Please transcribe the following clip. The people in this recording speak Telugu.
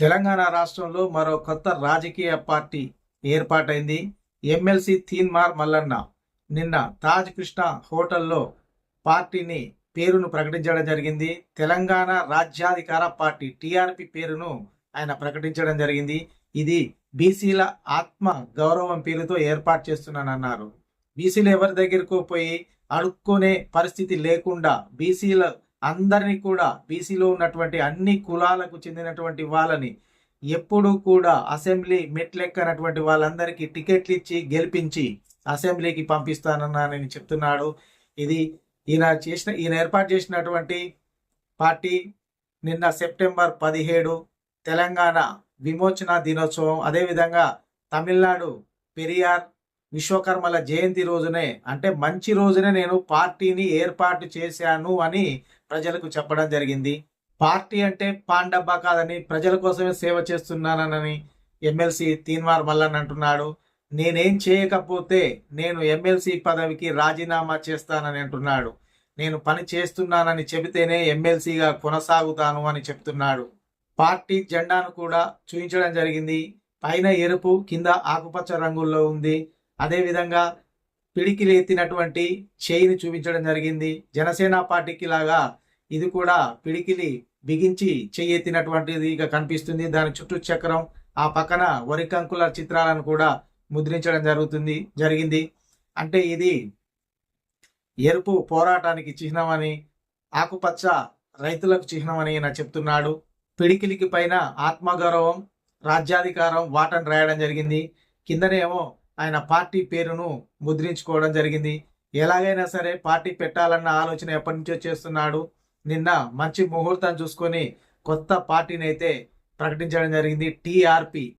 తెలంగాణ రాష్ట్రంలో మరో కొత్త రాజకీయ పార్టీ ఏర్పాటైంది. ఎమ్మెల్సీ తీన్మార్ మల్లన్న. నిన్న తాజ్ కృష్ణ హోటల్లో పార్టీని పేరును ప్రకటించడం జరిగింది. తెలంగాణ రాజ్యాధికార పార్టీ టిఆర్పి పేరును ఆయన ప్రకటించడం జరిగింది. ఇది బీసీల ఆత్మ గౌరవం పేరుతో ఏర్పాటు చేస్తున్నానన్నారు. బీసీలు ఎవరి దగ్గరకు పోయి అడుక్కునే పరిస్థితి లేకుండా బీసీల అందరినీ కూడా బీసీలో ఉన్నటువంటి అన్ని కులాలకు చెందినటువంటి వాళ్ళని ఎప్పుడు కూడా అసెంబ్లీ మెట్లెక్కనటువంటి వాళ్ళందరికీ టికెట్లు ఇచ్చి గెలిపించి అసెంబ్లీకి పంపిస్తానని చెప్తున్నాడు. ఇది ఈయన చేసిన ఈయన ఏర్పాటు చేసినటువంటి పార్టీ నిన్న సెప్టెంబర్ పదిహేడు తెలంగాణ విమోచన దినోత్సవం. అదేవిధంగా తమిళనాడు పెరియార్ విశ్వకర్మల జయంతి రోజునే అంటే మంచి రోజునే నేను పార్టీని ఏర్పాటు చేశాను అని ప్రజలకు చెప్పడం జరిగింది. పార్టీ అంటే పాండబ్బా కాదని ప్రజల కోసమే సేవ చేస్తున్నానని ఎమ్మెల్సీ తీన్వార్ మల్లన్ అంటున్నాడు. నేనేం చేయకపోతే నేను ఎమ్మెల్సీ పదవికి రాజీనామా చేస్తానని అంటున్నాడు. నేను పని చేస్తున్నానని చెబితేనే ఎమ్మెల్సీగా కొనసాగుతాను అని చెప్తున్నాడు. పార్టీ జెండాను కూడా చూపించడం జరిగింది. పైన ఎరుపు కింద ఆకుపచ్చ రంగుల్లో ఉంది. అదేవిధంగా పిడికిలు ఎత్తినటువంటి చేయిని చూపించడం జరిగింది. జనసేన పార్టీకి లాగా ఇది కూడా పిడికిలి బిగించి చెయ్యి ఎత్తినటువంటిది ఇక కనిపిస్తుంది. దాని చుట్టూ చక్రం ఆ పక్కన వరికంకుల చిత్రాలను కూడా ముద్రించడం జరుగుతుంది జరిగింది. అంటే ఇది ఎరుపు పోరాటానికి చిహ్నమని ఆకుపచ్చ రైతులకు చిహ్నమని ఈయన చెప్తున్నాడు. పిడికిలికి పైన ఆత్మగౌరవం రాజ్యాధికారం వాటని రాయడం జరిగింది. కిందనేమో ఆయన పార్టీ పేరును ముద్రించుకోవడం జరిగింది. ఎలాగైనా సరే పార్టీ పెట్టాలన్న ఆలోచన ఎప్పటి నుంచో చేస్తున్నాడు. నిన్న మంచి ముహూర్తం చూసుకొని కొత్త పార్టీని అయితే ప్రకటించడం జరిగింది టీఆర్పి.